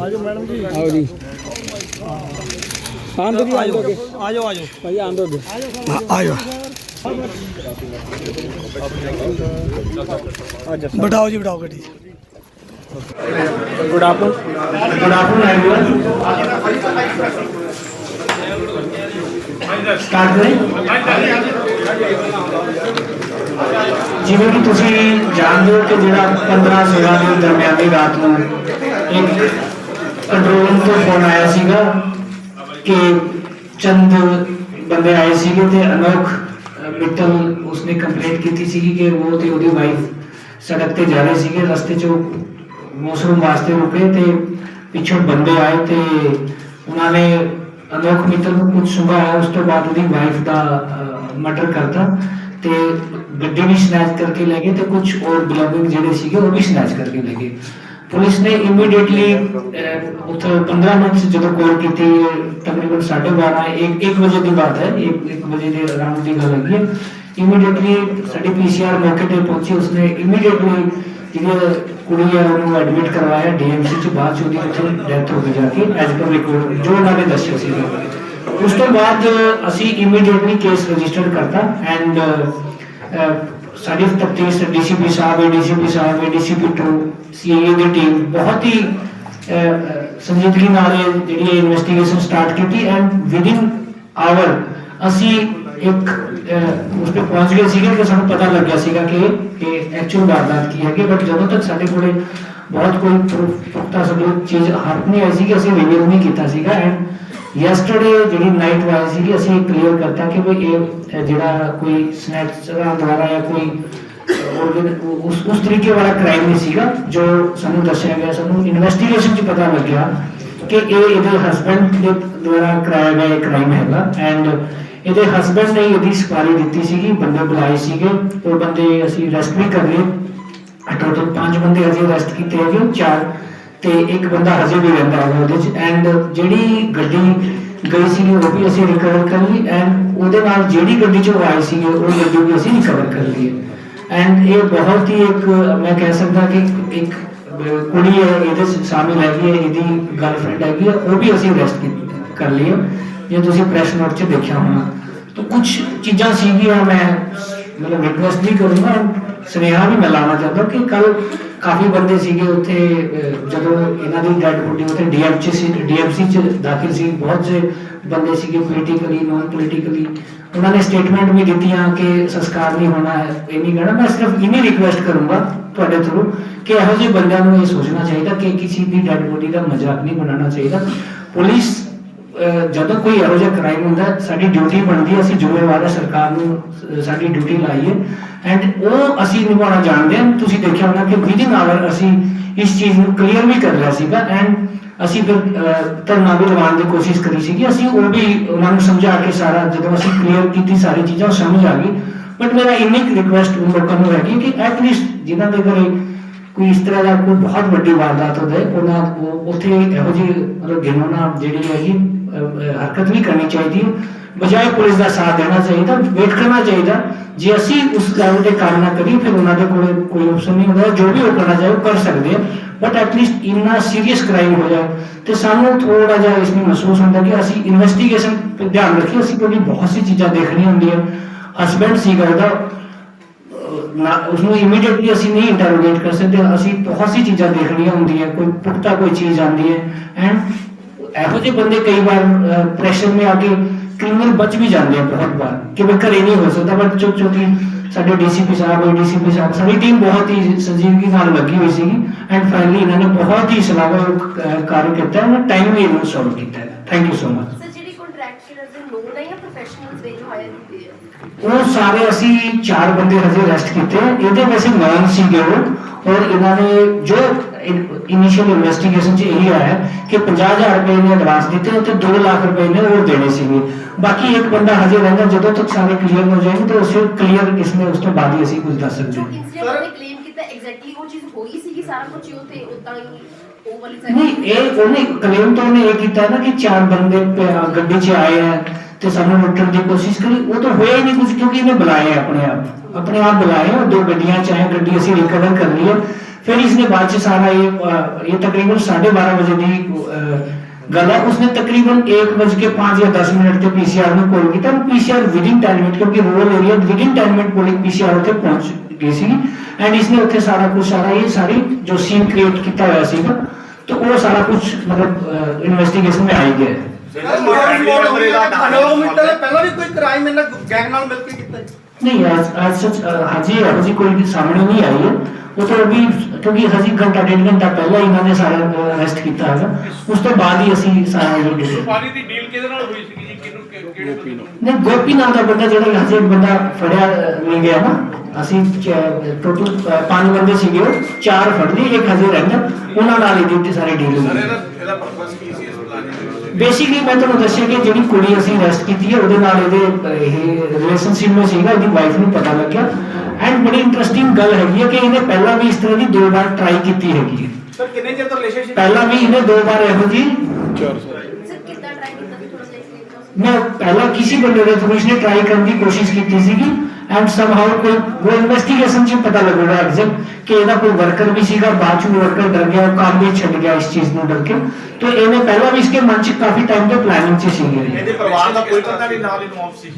ਆਜੋ ਮੈਡਮ ਜੀ। ਆਓ ਜੀ। ਆਂਦੋ ਜੀ ਆਂਦੋ ਅੱਗੇ। ਆਜੋ ਆਜੋ। ਭਾਈ ਆਂਦੋ ਅੱਗੇ। ਆਇਓ ਬਿਠਾਓ ਜੀ ਬਿਠਾਓ ਗੱਡੀ। Good after good afternoon everyone start ਕਰੇ ਜਿਵੇਂ ਕਿ ਤੁਸੀਂ ਜਾਣਦੇ ਹੋ ਕਿ ਜਿਹੜਾ 15 16 ਦੇ ਦਰਮਿਆਨੀ ਰਾਤ ਨੂੰ ਕੰਟਰੋਲ ਤੋਂ ਫੋਨ ਆਇਆ ਸੀਗਾ ਕਿ ਚੰਦ ਬੰਦੇ ਆਏ ਸੀਗੇ ਤੇ ਅਨੋਖ ਮਿੱਤਲ ਉਸਨੇ ਕੰਪਲੇਂਟ ਕੀਤੀ ਸੀਗੀ ਕਿ ਉਹ ਤੇ ਉਹਦੀ ਵਾਈਫ ਸੜਕ ਤੇ ਜਾ ਰਹੇ ਸੀਗੇ, ਰਸਤੇ 'ਚ ਮੌਸਮ ਵਾਸਤੇ ਰੁਕੇ ਤੇ ਪਿੱਛੋਂ ਬੰਦੇ ਆਏ ਤੇ ਉਹਨਾਂ ਨੇ ਅਨੋਖ, ਮਿੱਤਲ ਨੂੰ ਕੁਝ ਸੁਣਾਇਆ ਉਸ ਤੋਂ ਬਾਅਦ ਉਹਦੀ ਵਾਈਫ ਦਾ ਮਰਡਰ ਕਰਤਾ ਤੇ ਗੱਡੀ ਵੀ ਸਨੈਚ ਕਰਕੇ ਲੈ ਗਏ ਤੇ ਕੁਝ ਹੋਰ ਬਿਲੋਗਿੰਗ ਜਿਹੜੇ ਸੀਗੇ ਉਹ ਵੀ ਸਨੈਚ ਕਰਕੇ ਲੈ ਗਏ। ਪੁਲਿਸ ਨੇ ਇਮੀਡੀਏਟਲੀ ਉੱਥੇ 15 ਮਿੰਟ 'ਚ ਜਦੋਂ ਕਾਲ ਕੀਤੀ, ਤਕਰੀਬਨ 12:30 ਇੱਕ 1 ਵਜੇ ਦੀ ਬਾਤ ਹੈ 1 1 ਵਜੇ ਦੇ ਅਰਾਊਂਡ ਦੀ ਗੱਲ ਹੈਗੀ ਇਮੀਡੀਏਟਲੀ ਸਾਡੀ ਪੀਸੀਆਰ ਮੌਕੇ ਤੇ ਪਹੁੰਚੀ, ਉਸਨੇ ਇਮੀਡੀਏਟਲੀ ਜਿਹੜੀ ਕੁੜੀ ਹੈ ਉਹਨੂੰ ਐਡਮਿਟ ਕਰਵਾਇਆ ਡੀਐਮਸੀ ਚ, ਬਾਅਦ ਚ ਉਹਦੀ ਉੱਥੇ ਡੈਥ ਹੋ ਗਈ ਜਾ ਕੇ ਐਜ਼ ਪਰ ਰਿਕਾਰਡ ਜੋ ਉਹਨਾਂ ਨੇ ਦੱਸਿਆ ਸੀ। ਉਸ ਤੋਂ ਬਾਅਦ ਅਸੀਂ ਇਮੀਡੀਏਟਲੀ ਕੇਸ ਰਜਿਸਟਰ ਕਰਤਾ ਐਂਡ ਸਾਡੀ ਤਫਤੀਸ਼ ਡੀਸੀਪੀ ਸਾਹਿਬ ਏਡੀਸੀਪੀ ਸਾਹਿਬ ਏਡੀਸੀਪੀ 2 ਸੀਆਈਏ ਦੀ ਟੀਮ ਬਹੁਤ ਹੀ ਅਹ, ਅਹ, ਸੰਜੀਦਗੀ ਨਾਲ ਇਹ ਜਿਹੜੀ ਇਨਵੈਸਟੀਗੇਸ਼ਨ ਸਟਾਰਟ ਕੀਤੀ ਐਂਡ ਵਿਦਿਨ ਆਵਰ ਅਸੀਂ ਇੱਕ ਅਹ, ਉਸ ਤੇ ਪਹੁੰਚ ਗਏ ਸੀਗੇ ਕਿ ਸਾਨੂੰ ਪਤਾ ਲੱਗਿਆ ਸੀਗਾ ਕਿ ਇਹ ਐਕਚੁਅਲ ਵਾਰਦਾਤ ਕੀ ਹੈਗੀ ਬਟ ਜਦੋਂ ਤੱਕ ਸਾਡੇ ਕੋਲੇ ਬਹੁਤ ਕੋਈ proof- ਪੁਖਤਾ ਸਬੂਤ ਚੀਜ਼ ਹੱਥ ਨਹੀਂ ਆਈ ਸੀ ਕਿ ਅਸੀਂ ਰਿਵੀਲ ਨਹੀਂ ਕੀਤਾ ਸੀਗਾ ਐਂਡ ਯੈਸਟਰਡੇ ਜਿਹੜੀ ਨਾਈਟ ਵਾਈ ਸੀਗੀ, ਅਸੀਂ ਕਲੀਅਰ ਕਰਤਾ ਕਿ ਵੀ ਇਹ ਜਿਹੜਾ ਕੋਈ ਸਨੈਚਰਾਂ ਦੁਆਰਾ ਜਾਂ ਕੋਈ ਉਸ ਉਸ ਤਰੀਕੇ ਵਾਲਾ ਕ੍ਰਾਈਮ ਨਹੀਂ ਸੀਗਾ, ਜੋ ਸਾਨੂੰ ਦੱਸਿਆ ਗਿਆ, ਸਾਨੂੰ ਇਨਵੈਸਟੀਗੇਸ਼ਨ 'ਚ ਪਤਾ ਲੱਗਿਆ ਕਿ ਇਹ ਇਹਦੇ ਹਸਬੰਡ ਦੇ ਦੁਆਰਾ ਕਰਾਇਆ ਗਿਆ ਕ੍ਰਾਈਮ ਹੈਗਾ। ਐਂਡ ਇਹਦੇ ਹਸਬੰਡ ਨੇ ਇਹਦੀ ਸਪਾਰੀ ਦਿੱਤੀ ਸੀਗੀ, ਬੰਦੇ ਬੁਲਾਏ ਸੀਗੇ, ਉਹ ਬੰਦੇ ਅਸੀਂ ਅਰੈਸਟ ਵੀ ਕਰ ਲਏ। ਟੋਟਲ 5 ਬੰਦੇ ਹਜੇ ਅਰੈਸਟ ਕੀਤੇ ਹੈਗੇ, ਚਾਰ ਤੇ ਇੱਕ ਬੰਦਾ ਹਜੇ ਵੀ ਰਹਿੰਦਾ ਹੈ ਉਹਦੇ ਚ। ਐਂਡ ਜਿਹੜੀ ਗੱਡੀ ਗਈ ਸੀਗੀ ਉਹ ਵੀ ਅਸੀਂ ਰਿਕਵਰ ਕਰ ਲਈ ਐਂਡ ਉਹਦੇ ਨਾਲ ਜਿਹੜੀ ਗੱਡੀ ਚ ਉਹ ਆਏ ਸੀਗੇ, ਉਹ ਗੱਡੀ ਵੀ ਅਸੀਂ ਰਿਕਵਰ ਕਰ ਲਈ ਐਂਡ ਇਹ ਬਹੁਤ ਹੀ ਇੱਕ, ਮੈਂ ਕਹਿ ਸਕਦਾ ਕਿ ਇੱਕ ਕੁੜੀ ਹੈ, ਇਹਦੇ ਚ ਸ਼ਾਮਿਲ ਹੈਗੀ ਹੈ, ਇਹਦੀ ਗਰਲਫ੍ਰੈਂਡ ਹੈਗੀ ਹੈ, ਉਹ ਵੀ ਅਸੀਂ ਅਰੈਸਟ ਕਰ ਲਈ ਹੈ। ਜੇ ਤੁਸੀਂ ਪ੍ਰੈਸ ਨੋਟ 'ਚ ਦੇਖਿਆ ਹੋਣਾ। ਤਾਂ ਕੁਝ ਚੀਜ਼ਾਂ ਸੀਗੀਆਂ, ਮੈਂ ਮਤਲਬ ਰਿਕਵੈਸਟ ਵੀ ਕਰੂੰਗਾ। ਸੁਨੇਹਾ ਵੀ ਮੈਂ ਲਾਉਣਾ ਚਾਹੁੰਦਾ ਕਿ ਕੱਲ ਕਾਫੀ ਬੰਦੇ ਸੀਗੇ ਉੱਥੇ ਜਦੋਂ ਇਹਨਾਂ ਦੀ ਡੈਡ ਬੋਡੀ ਉੱਥੇ ਡੀਐਮਸੀ ਸੀ ਡੀਐਮਸੀ ਚ ਦਾਖਲ ਸੀ, ਬਹੁਤ ਸੇ ਬੰਦੇ ਸੀਗੇ ਪੋਲੀਟੀਕਲੀ ਨਾਨ ਪੋਲੀਟੀਕਲੀ ਉਹਨਾਂ ਨੇ ਸਟੇਟਮੈਂਟ ਵੀ ਦਿੱਤੀਆਂ ਕਿ ਸੰਸਕਾਰ ਨਹੀਂ ਹੋਣਾ ਹੈ, ਇਹ ਨਹੀਂ ਕਹਿਣਾ ਮੈਂ ਸਿਰਫ ਇੰਨੀ ਰਿਕਵੈਸਟ ਕਰੂੰਗਾ ਤੁਹਾਡੇ ਥਰੂ ਕਿ ਇਹੋ ਜਿਹੇ ਬੰਦਿਆਂ ਨੂੰ ਇਹ ਸੋਚਣਾ ਚਾਹੀਦਾ ਕਿ ਕਿਸੇ ਦੀ ਡੈਡ ਬੋਡੀ ਦਾ ਮਜ਼ਾਕ ਨਹੀਂ ਬਣਾਉਣਾ ਚਾਹੀਦਾ। ਪੁਲਿਸ ਜਦੋਂ ਕੋਈ ਇਹੋ ਜਿਹਾ ਕ੍ਰਾਈਮ ਹੁੰਦਾ ਹੈ, ਸਾਡੀ ਡਿਊਟੀ ਬਣਦੀ ਹੈ ਅਸੀਂ ਜ਼ਿੰਮੇਵਾਰ ਹੈ ਸਰਕਾਰ ਨੂੰ ਅਹ ਸਾਡੀ ਡਿਊਟੀ ਲਾਈ ਹੈ ਐਂਡ ਉਹ ਅਸੀਂ ਨਿਭਾਉਣਾ ਜਾਣਦੇ ਹਾਂ। ਤੁਸੀਂ ਦੇਖਿਆ ਹੋਣਾ ਕਿ ਵਿਦਿਨ ਆਵਰ ਅਸੀਂ ਇਸ ਚੀਜ਼ ਨੂੰ ਕਲੀਅਰ ਵੀ ਕਰ ਲਿਆ ਸੀਗਾ। ਐਂਡ ਅਸੀਂ ਫਿਰ ਅਹ, ਧਰਨਾ ਵੀ ਲਗਾਉਣ ਦੀ ਕੋਸ਼ਿਸ਼ ਕਰੀ ਸੀਗੀ। ਅਸੀਂ ਉਹ ਵੀ ਉਹਨਾਂ ਨੂੰ ਸਮਝਾ ਕੇ ਸਾਰਾ ਜਦੋਂ ਅਸੀਂ ਕਲੀਅਰ ਕੀਤੀ ਸਾਰੀ ਚੀਜ਼ਾਂ ਉਹ ਸਮਝ ਆ ਗਈ। ਬਟ ਮੇਰਾ ਇੰਨੀ ਰਿਕੁਐਸਟ ਉਹ ਲੋਕਾਂ ਨੂੰ ਹੈਗੀ ਕਿ ਐਟਲੀਸਟ ਜਿਨ੍ਹਾਂ ਦੇ ਘਰੇ ਕੋਈ ਇਸ ਤਰ੍ਹਾਂ ਦਾ ਕੋਈ ਬਹੁਤ ਵੱਡੀ ਵਾਰਦਾਤ ਹੋ ਜਾਏ ਉਹਨਾਂ ਉਹ ਉੱਥੇ ਇਹੋ ਜਿਹੀ ਮਤਲਬ ਗਿਣੋਨਾ ਜਿਹੜੀ ਹੈਗੀ ਅਹ, ਅਹ, ਹਰਕਤ ਨਹੀਂ ਕਰਨੀ ਚਾਹੀਦੀ ਬਜਾਏ ਪੁਲਿਸ ਦਾ ਸਾਥ ਦੇਣਾ ਚਾਹੀਦਾ, ਵੇਟ ਕਰਨਾ ਚਾਹੀਦਾ। ਜੇ ਅਸੀਂ ਉਸ ਲੈਵਲ ਤੇ ਕੰਮ ਨਾ ਕਰੀਏ, ਫਿਰ ਉਹਨਾਂ ਦੇ ਕੋਲੇ ਕੋਈ ਆਪਸ਼ਨ ਨਹੀਂ ਹੁੰਦਾ। ਜੋ ਵੀ ਉਹ ਕਰਨਾ ਚਾਹੇ ਉਹ ਕਰ ਸਕਦੇ ਆ। ਬਟ ਐਟਲੀਸਟ ਇੰਨਾ ਸੀਰੀਅਸ ਕ੍ਰਾਈਮ ਹੋ ਜਾਏ ਤੇ ਸਾਨੂੰ ਥੋੜਾ ਜਿਹਾ ਇਸ ਨੂੰ ਮਹਿਸੂਸ ਹੁੰਦਾ ਕਿ ਅਸੀਂ ਇਨਵੈਸਟੀਗੇਸ਼ਨ ਤੇ ਧਿਆਨ ਰੱਖੀਏ। ਅਸੀਂ ਕਿਉਂਕਿ ਬਹੁਤ ਸੀ ਚੀਜ਼ਾਂ ਦੇਖਣੀਆਂ ਹੁੰਦੀਆਂ। ਹਸਬੈਂਡ ਸੀਗਾ ਉਹਦਾ ਨਾ ਉਸ ਨੂੰ ਇਮੀਡੀਏਟਲੀ ਅਸੀਂ ਨਹੀਂ ਇੰਟਰੋਗੇਟ ਕਰ ਸਕਦੇ। ਅਸੀਂ ਬਹੁਤ ਸੀ ਚੀਜ਼ਾਂ ਦੇਖਣੀਆਂ ਹੁੰਦੀਆਂ। ਕੋਈ ਪੁਖਤਾ ਕੋਈ ਚੀਜ਼ ਆਉਂਦੀ ਹੈ। ਐਂਡ ਇਹੋ ਜਿਹੇ ਬੰਦੇ ਕਈ ਵਾਰ ਪ੍ਰੈਸ਼ਰ ਮੇ ਆ ਕੇ ਕ੍ਰਿਮੀਨਲ ਬਚ ਵੀ ਜਾਂਦੇ ਆ ਬਹੁਤ ਵਾਰ ਕਿ ਵੀ ਘਰੇ ਨਹੀਂ ਹੋ ਸਕਦਾ ਬਟ ਚੁੱਪ ਚੁੱਪੀ ਸਾਡੇ ਡੀਸੀਪੀ ਸਾਹਿਬ ਡੀਸੀਪੀ ਸਾਹਿਬ ਸਾਡੀ ਟੀਮ ਬਹੁਤ ਹੀ ਸੰਜੀਦਗੀ ਨਾਲ ਲੱਗੀ ਹੋਈ ਸੀਗੀ ਐਂਡ ਫਾਈਨਲੀ ਇਹਨਾਂ ਨੇ ਬਹੁਤ ਹੀ ਸਲਾਹਕਾਰ ਕਾਰਜ ਕੀਤਾ ਹੈ ਟਾਈਮ ਵੀ ਇਹਨੂੰ ਸੋਲਵ ਕੀਤਾ ਹੈ thank you so much sir ਜਿਹੜੀ ਕੰਟਰੈਕਚੁਅਲ ਦੇ ਲੋਨ ਹੈ ਜਾਂ ਪ੍ਰੋਫੈਸ਼ਨਲਸ ਵੇ ਜੋ ਹਾਇਰ ਹੁੰਦੇ ਆ ਉਹ ਸਾਰੇ ਅਸੀਂ ਚਾਰ ਬੰਦੇ ਹਜੇ ਅਰੈਸਟ ਕੀਤੇ। ਇਹਦੇ ਵੈਸੇ ਨਾਮ ਸੀਗੇ ਉਹ ਔਰ ਇਹਨਾਂ ਨੇ ਜੋ ਇਨੀਸ਼ੀਅਲ ਇਨਵੈਸਟੀਗੇਸ਼ਨ 'ਚ ਇਹੀ ਆਇਆ ਕਿ 50000 ਰੁਪਏ ਨੇ ਐਡਵਾਂਸ ਦਿੱਤੇ ਤੇ 2 ਲੱਖ ਰੁਪਏ ਨੇ ਹੋਰ ਦੇਣੇ ਸੀਗੇ। ਬਾਕੀ ਇੱਕ ਬੰਦਾ ਹਜੇ ਰਹਿੰਦਾ ਜਦੋਂ ਤੱਕ ਸਾਰੇ ਕਲੀਅਰ ਹੋ ਜਾਣਗੇ ਤਾਂ ਉਸੇ ਕਲੀਅਰ ਇਸਨੇ ਉਸ ਤੋਂ ਬਾਅਦ ਹੀ ਅਸੀਂ ਕੁਝ ਦੱਸ ਸਕਦੇ ਹਾਂ। ਨੇ ਕਲੇਮ ਕੀਤਾ ਐਗਜ਼ੈਕਟਲੀ ਉਹ ਚੀਜ਼ ਹੋਈ ਸੀਗੀ ਸਾਰਾ ਕੁਝ ਉਹ ਤੇ ਉਦਾਂ ਹੀ ਉਹ ਵਾਲੀ ਨਹੀਂ ਇਹ ਉਹਨੇ ਕਲੇਮ ਤਾਂ ਉਹਨੇ ਇਹ ਕੀਤਾ ਨਾ ਕਿ ਚਾਰ ਬੰਦੇ ਗੱਡੀ 'ਚ ਆਏ ਆ ਤੇ ਸਾਨੂੰ ਲੁੱਟਣ ਦੀ ਕੋਸ਼ਿਸ਼ ਕਰੀ। ਉਹ ਤਾਂ ਹੋਇਆ ਹੀ ਨਹੀਂ ਕੁਝ ਕਿਉਂਕਿ ਇਹਨੇ ਬੁਲਾਏ ਆਪਣੇ ਆਪ। ਆਪਣੇ ਆਪ ਬੁਲਾਏ ਉਹ ਦੋ ਗੱਡੀਆਂ 'ਚ ਆਏ ਗੱਡੀ ਅਸੀਂ ਰਿਕਵਰ ਕਰ ਲਈ ਹੈ फिर इसने बाद से सारा ये ये तकरीबन साढ़े बारह बजे दी है उसने तकरीबन एक बज के पाँच या दस मिनट तक पीसीआर में कॉल की था PCR within ten minute क्योंकि rural area within ten minute polling PCR तक पहुँच गई सी। एंड इसने उत्थे सारा कुछ सारा ये सारी जो सीन क्रिएट किया हुआ सी तो वो सारा कुछ मतलब इन्वेस्टिगेशन में आई गया। नहीं आज आज सच हाजी हाजी कोई सामने नहीं आई है। ਕਿਉਂਕਿ ਉਹ ਵੀ ਕਿਉਂਕਿ ਅਸੀਂ ਘੰਟਾ ਡੇਢ ਘੰਟਾ ਪਹਿਲਾਂ ਇਹਨਾਂ ਨੇ ਸਾਰਾ ਅਰੈਸਟ ਕੀਤਾ ਹੈਗਾ। ਉਸ ਤੋਂ ਬਾਅਦ ਹੀ ਅਸੀਂ ਸਾਰਾ ਇਹ ਕੀਤਾ ਪਾਣੀ ਨਹੀਂ ਗੋਪੀ ਨਾਮ ਦਾ ਬੰਦਾ ਜਿਹੜਾ ਹਜੇ ਬੰਦਾ ਫੜਿਆ ਅਹ, ਮਿਲ ਗਿਆ ਨਾ। ਅਸੀਂ ਟੋਟਲ ਪੰਜ ਬੰਦੇ ਸੀਗੇ ਉਹ, ਚਾਰ ਫੜ ਲਏ ਇੱਕ ਹਜੇ ਰਹਿੰਦਾ। ਉਹਨਾਂ ਨਾਲ ਹੀ ਦਿੱਤੀ ਸਾਰੀ ਡੀਲ ਹੋਈ ਸਰ ਇਹਦਾ ਪਰਪਸ ਕੀ ਸੀ? ਬੇਸਿਕਲੀ ਮੈਂ ਤੁਹਾਨੂੰ ਦੱਸਿਆ ਕਿ ਜਿਹੜੀ ਕੁੜੀ ਅਸੀਂ ਅਰੈਸਟ ਕੀਤੀ ਹੈ ਉਹਦੇ ਨਾਲ ਇਹਦੇ ਇਹ ਰਿਲੇਸ਼ਨਸ਼ਿਪ ਵਿੱਚ ਸੀਗਾ ਇਹਦੀ ਵਾਈਫ ਨੂੰ ਪਤਾ ਲੱਗਿਆ। ਐਂਡ ਬੜੀ ਇੰਟਰਸਟਿੰਗ ਗੱਲ ਹੈਗੀ ਹੈ ਕਿ ਇਹਨੇ ਪਹਿਲਾਂ ਵੀ ਇਸ ਤਰ੍ਹਾਂ ਦੀ ਦੋ ਵਾਰ ਟਰਾਈ ਕੀਤੀ ਹੈਗੀ ਹੈ। ਸਰ ਕਿੰਨੇ ਚਿਰ ਤੋਂ ਰਿਲੇਸ਼ਨਸ਼ਿਪ ਪਹਿਲਾਂ ਵੀ ਇਹਨੇ ਦੋ ਵਾਰ ਇਹੋ ਜੀ ਸਰ ਕਿੱਦਾਂ ਟਰਾਈ ਕੀਤਾ ਸੀ ਥੋੜਾ ਜਿਹਾ explain ਕਰੋ? ਮੈਂ ਪਹਿਲਾਂ ਕਿਸੇ ਬੰਦੇ ਦੇ ਥਰੂ ਇਸਨੇ ਟਰਾਈ ਕਰਨ ਦੀ ਕੋਸ਼ਿਸ਼ ਕੀਤੀ ਸੀਗੀ। ਐਂਡ ਸਮਹਾਉ ਕੋਈ ਉਹ ਇਨਵੈਸਟੀਗੇਸ਼ਨ 'ਚ ਪਤਾ ਲੱਗੂਗਾ ਐਗਜ਼ੈਕਟ ਕਿ ਇਹਦਾ ਕੋਈ ਵਰਕਰ ਵੀ ਸੀਗਾ ਬਾਅਦ 'ਚ ਵਰਕਰ ਡਰ ਗਿਆ ਉਹ ਕੰਮ ਵੀ ਛੱਡ ਗਿਆ ਇਸ ਚੀਜ਼ ਨੂੰ ਡਰ ਕੇ ਤੇ ਇਹਨੇ ਪਹਿਲਾਂ ਵੀ ਇਸਕੇ ਮਨ 'ਚ ਕਾਫੀ ਟਾਈਮ ਤੋਂ ਪਲੈਨਿੰਗ 'ਚ ਸੀਗੀ ਇਹ। ਇਹਦੇ ਪਰਿਵਾਰ ਦਾ ਕੋਈ ਬੰਦਾ ਵੀ ਨਾਲ ਇਨਵੋਲਵ ਸੀ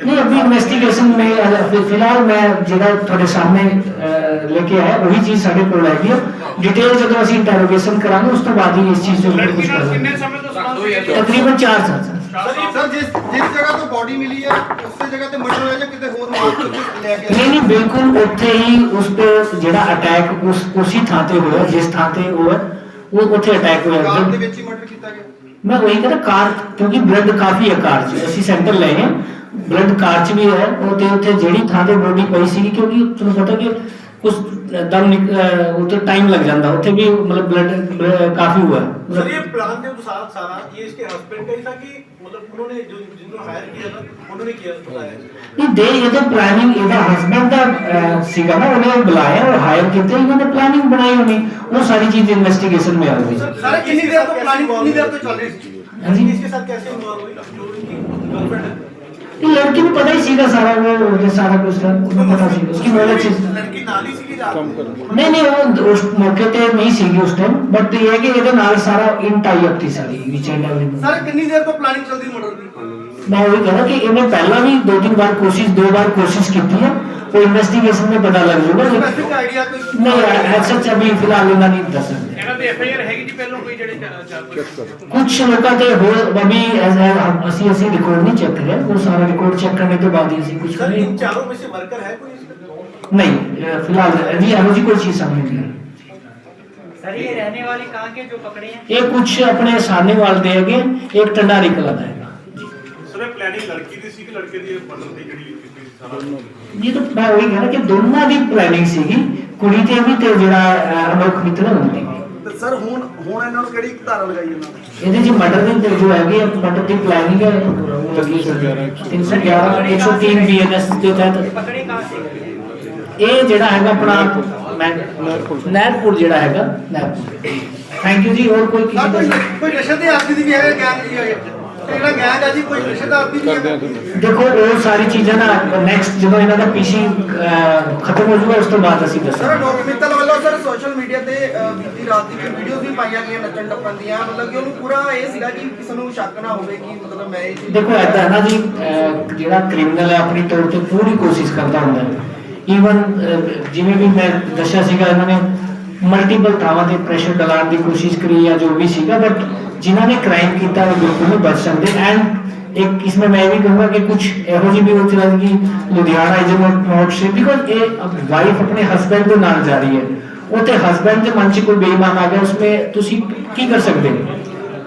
नहीं अभी इन्वेस्टिगेशन में अ, फि- फिलहाल मैं ਜਿਹੜਾ ਤੁਹਾਡੇ ਸਾਹਮਣੇ ਅ, ਲੈ ਕੇ ਆਇਆ ਉਹੀ ਚੀਜ਼ ਸਾਡੇ ਕੋਲ ਹੈਗੀ ਹੈ ਡਿਟੇਲ ਜਦੋਂ ਅਸੀਂ ਇੰਟਰੋਗੇਸ਼ਨ ਕਰਾਂਗੇ ਉਸ ਤੋਂ ਬਾਅਦ ਹੀ ਇਸ ਚੀਜ਼ ਦੇ ਉੱਪਰ ਕੁਝ ਲੜਕੀ ਨਾਲ ਕਰਾਂਗੇ ਕਿੰਨੇ ਸਮੇਂ ਤੋਂ ਸੰਬੰਧ ਸੀ ਤਕਰੀਬਨ 4 ਸਾਲ ਸਰ ਜਿਸ ਜਿਸ ਜਗ੍ਹਾ ਤੋਂ ਬੋਡੀ ਮਿਲੀ ਹੈ ਉਸੇ ਜਗ੍ਹਾ ਤੇ ਮਰਡਰ ਹੋਇਆ ਜਾਂ ਕਿਤੇ ਹੋਰ ਮਾਰ ਕੇ ਲੈ ਕੇ ਨਹੀਂ ਨਹੀਂ ਬਿਲਕੁਲ ਉੱਥੇ ਹੀ ਉਸ ਤੇ ਜਿਹੜਾ ਅਟੈਕ ਉਸ ਉਸੇ ਥਾਂ ਤੇ ਹੋਇਆ ਜਿਸ ਥਾਂ ਤੇ ਉਹ ਉਹ ਉੱਥੇ ਅਟੈਕ ਹੋਇਆ। ਕਾਰ ਦੇ ਵਿੱਚ ਹੀ ਮਰਡਰ ਕੀਤਾ ਗਿਆ? ਮੈਂ ਵਹੀ ਕਹਿੰਦਾ ਕਾਰ ਕਿਉਂਕਿ ਬਲੱਡ ਕਾਫੀ ਹੈ ਕਾਰ 'ਚ ਅਸੀਂ ਸੈਂਟਰ ਲਏ ਹਾਂ। ਬਲੱਡ ਕਾਰ 'ਚ ਵੀ ਹੈ ਉਹ ਤੇ ਉੱਥੇ ਜਿਹੜੀ ਥਾਂ ਤੇ ਬੋਡੀ ਪਈ ਸੀ ਕਿਉਂਕਿ ਤੁਹਾਨੂੰ ਪਤਾ ਕਿ ਕੁਝ ਦਮ ਨਿਕ- ਅਹ ਉਹ ਤੇ ਟਾਈਮ ਲੱਗ ਜਾਂਦਾ ਉੱਥੇ ਵੀ ਮਤਲਬ ਬਲੱਡ ਕਾਫੀ हुआ है सर मतलब ये प्लान के अनुसार सारा ये इसके हस्बैंड का ही था कि मतलब उन्होंने जो जिनको हायर किया था उन्होंने किया बताया ਨਹੀਂ ਦੇ ਇਹਦਾ ਪਲੈਨਿੰਗ ਇਹਦਾ ਹਸਬੰਡ ਦਾ ਅਹ, ਸੀਗਾ ਨਾ ਉਹਨੇ ਬੁਲਾਇਆ ਔਰ ਹਾਇਰ ਕੀਤਾ ਇਹਨਾਂ ਨੇ ਪਲੈਨਿੰਗ ਬਣਾਈ ਹੋਣੀ ਉਹ ਸਾਰੀ ਚੀਜ਼ ਇਨਵੈਸਟੀਗੇਸ਼ਨ में ਆਊਗੀ ਸਰ ਕਿੰਨੀ ਦੇਰ ਤੋਂ ਪਲਾਨਿੰਗ ਕਿੰਨੀ ਦੇਰ ਤੋਂ ਚੱਲ ਰਹੀ ਸੀ ਹਾਂਜੀ इसके साथ कैसे इन्वॉल्व हुई जो उनकी गर्लफ्रेंड ਕਿ लड़की ਨੂੰ पता ही सीधा सारा वो ये सारा कुछ था उसको पता ਸੀ उसकी बहुत अच्छी ਲੜਕੀ ਨਾਲ ਹੀ ਸੀਗੀ ਰਾਤ ਨੂੰ। नहीं नहीं वो उस मौके पे नहीं सीगी उस टाइम बट ये है कि ਇਹਦੇ ਨਾਲ ਸਾਰਾ ਇਨ ਟਾਈ ਅਪ ਸੀ ਸਾਰੀ ਵਿਚਾਰ ਲੈਵਲ ਸਰ ਕਿੰਨੀ ਦੇਰ ਤੋਂ ਪਲਾਨਿੰਗ ਚੱਲਦੀ ਮਰਡਰ ਦੀ? ਮੈਂ ਉਹ ਕਹਿੰਦਾ ਕਿ ਇਹਨੇ ਪਹਿਲਾਂ ਵੀ ਦੋ ਤਿੰਨ ਵਾਰ ਕੋਸ਼ਿਸ਼ ਦੋ ਵਾਰ ਕੋਸ਼ਿਸ਼ ਕੀਤੀ ਹੈ। तो इन्वेस्टिगेशन में पता लग जूगा नहीं ਐਸਾ ਅਭੀ ਫਿਲਹਾਲ ਇਹਨਾਂ ਨਹੀਂ ਦੱਸ ਸਕਦੇ ਇਹਨਾਂ ਦੇ ਐਫਆਈਆਰ ਹੈਗੀ ਜੀ ਪਹਿਲਾਂ ਕੋਈ ਜਿਹੜੇ ਚੱਲ ਕੁਝ ਲੋਕਾਂ ਦੇ ਹੋਰ ਅਭੀ ਅਸੀਂ ਅਸੀਂ ਰਿਕਾਰਡ ਨਹੀਂ ਚੈੱਕ ਕਰਿਆ। ਉਹ ਸਾਰਾ ਰਿਕਾਰਡ ਚੈੱਕ ਕਰਨ ਤੋਂ ਬਾਅਦ ਹੀ ਅਸੀਂ ਕੁਝ ਕਰਾਂਗੇ ਚਾਰੋਂ ਵਿੱਚ ਵਰਕਰ ਹੈ ਕੋਈ नहीं फिलहाल जी एनो जी कोई चीज सामने नहीं आई सर ये रहने वाले कहाँ के जो पकड़े हैं ये कुछ अपने सामने वाले देंगे एक टंडारी कला का है सर प्लानिंग लड़की दी सी कि लड़के दी बनन दी ਜੀ ਤਾਂ ਮੈਂ ਉਹੀ ਕਹਿੰਦਾ ਕਿ ਦੋਨਾਂ ਦੀ ਪਲੈਨਿੰਗ ਸੀਗੀ ਕੁੜੀ ਤੇ ਵੀ ਤੇ ਜਿਹੜਾ ਅਮਰਖ ਮਿੱਤਰ ਹੁੰਦੇ ਨੇ ਤੇ। ਸਰ ਹੁਣ ਹੁਣ ਇਹਨਾਂ ਨੂੰ ਕਿਹੜੀ ਧਾਰਾ ਲਗਾਈ ਇਹਨਾਂ ਨੇ? ਇਹਦੇ ਜੀ ਮਰਡਰ ਦੇ ਤੇ ਜੋ ਹੈਗੇ ਮਰਡਰ ਦੀ ਪਲੈਨਿੰਗ ਹੈ। 311 311 103 ਬੀਐਨਐਸ ਦੇ ਤਹਿਤ। ਇਹ ਜਿਹੜਾ ਹੈਗਾ ਆਪਣਾ ਮੈਂ ਨਹਿਰਪੁਰ। ਜਿਹੜਾ ਹੈਗਾ ਨਹਿਰਪੁਰ। ਥੈਂਕ ਯੂ ਜੀ ਹੋਰ ਕੋਈ ਕਿਸੇ ਦਾ ਕੋਈ ਨਸ਼ਾ ਤੇ ਆਦਮੀ ਦੀ ਵੀ ਹੈ ਗੈਂਗ ਜੀ ਹੈ ਜਿਹੜਾ ਗੈਂਗ ਹੈ ਜੀ ਕੋਈ ਨਸ਼ੇ ਦਾ ਆਦਮੀ ਵੀ ਹੈ। ਦੇਖੋ ਉਹ ਸਾਰੀ ਚੀਜ਼ਾਂ ਨਾ ਨੈਕਸਟ ਜਦੋਂ ਇਹਨਾਂ ਦਾ ਪੀਸੀ ਖਤਮ ਹੋ ਜਾਊਗਾ ਉਸ ਤੋਂ ਬਾਅਦ ਅਸੀਂ ਸਰ ਦੱਸਾਂਗੇ ਡਾਕਟਰ ਮਿੱਤਲ ਵੱਲੋਂ ਸਰ ਸੋਸ਼ਲ ਮੀਡੀਆ ਤੇ ਅਹ, ਬੀਤੀ ਰਾਤ ਦੀ ਵੀਡੀਓਜ਼ ਵੀ ਪਾਈਆਂ ਗਈਆਂ ਨੱਚਣ ਟੱਪਣ ਦੀਆਂ। ਮਤਲਬ ਕਿ ਉਹਨੂੰ ਪੂਰਾ ਇਹ ਸੀਗਾ ਕਿ ਕਿਸੇ ਨੂੰ ਸ਼ੱਕ ਨਾ ਹੋਵੇ ਕਿ ਮਤਲਬ ਮੈਂ ਇਹ ਚੀਜ਼ ਦੇਖੋ ਐਦਾਂ ਹੈ ਨਾ ਜੀ ਅਹ, ਜਿਹੜਾ ਕ੍ਰਿਮੀਨਲ ਹੈ ਆਪਣੀ ਤੌਰ ਤੇ ਪੂਰੀ ਕੋਸ਼ਿਸ਼ ਕਰਦਾ ਹੁੰਦਾ ਹੈ। ਈਵਨ ਜਿਵੇਂ ਵੀ ਮੈਂ ਦੱਸਿਆ ਸੀਗਾ ਇਹਨਾਂ ਨੇ ਮਲਟੀਪਲ ਥਾਵਾਂ ਤੇ ਪ੍ਰੈਸ਼ਰ ਡਲਾਉਣ ਦੀ ਕੋਸ਼ਿਸ਼ ਕਰੀ ਜਾਂ ਜੋ ਵੀ ਸੀਗਾ ਬਟ ਜਿਨ੍ਹਾਂ ਨੇ ਕ੍ਰਾਈਮ ਕੀਤਾ ਉਹ ਬਿਲਕੁਲ ਨਹੀਂ ਬਚ ਸਕਦੇ। ਐਂਡ ਇੱਕ ਇਸ ਮੈਂ ਮੈਂ ਵੀ ਕਹੂੰਗਾ ਕਿ ਕੁਝ ਇਹੋ ਜਿਹੀ ਵੀ ਹੋ ਚਲਾ ਕਿ ਲੁਧਿਆਣਾ ਇਜ਼ ਨੋਟ ਨੋਟ ਸ਼ੇ ਬਿਕੋਜ਼ ਇਹ ਵਾਈਫ ਆਪਣੇ ਹਸਬੰਡ ਦੇ ਨਾਲ ਜਾ ਰਹੀ ਹੈ। ਉਤੇ ਹਸਬੰਡ ਦੇ ਮਨ 'ਚ ਕੋਈ ਬੇਈਮਾਨ ਆ ਗਿਆ, ਉਸਮੇ ਤੁਸੀਂ ਕੀ ਕਰ ਸਕਦੇ ਹੋ?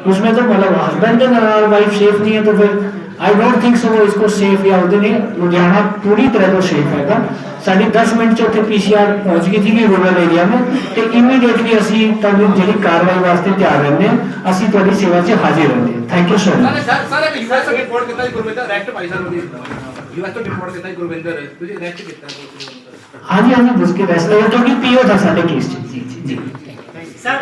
ਉਸਮੇ ਤਾਂ ਮਤਲਬ ਹਸਬੰਡ ਦੇ ਨਾਲ ਵਾਈਫ ਸੇਫ ਨਹੀਂ ਹੈ ਤਾਂ ਫਿਰ आई डोंट थिंक सो इसको सेफ या उधर नहीं लुधियाना पूरी तरह तो सेफ है साढ़े दस मिनट से उत्तर पी सी आर पहुँच गई थी रूरल एरिया में तो इमीडिएटली असं तुम जी कार्रवाई वास्ते तैयार रहने असं थोड़ी सेवा से हाजिर रहने थैंक यू सो मच हाँ जी हाँ जी उसके फैसले जो कि पीओ था साढ़े केस जी जी सर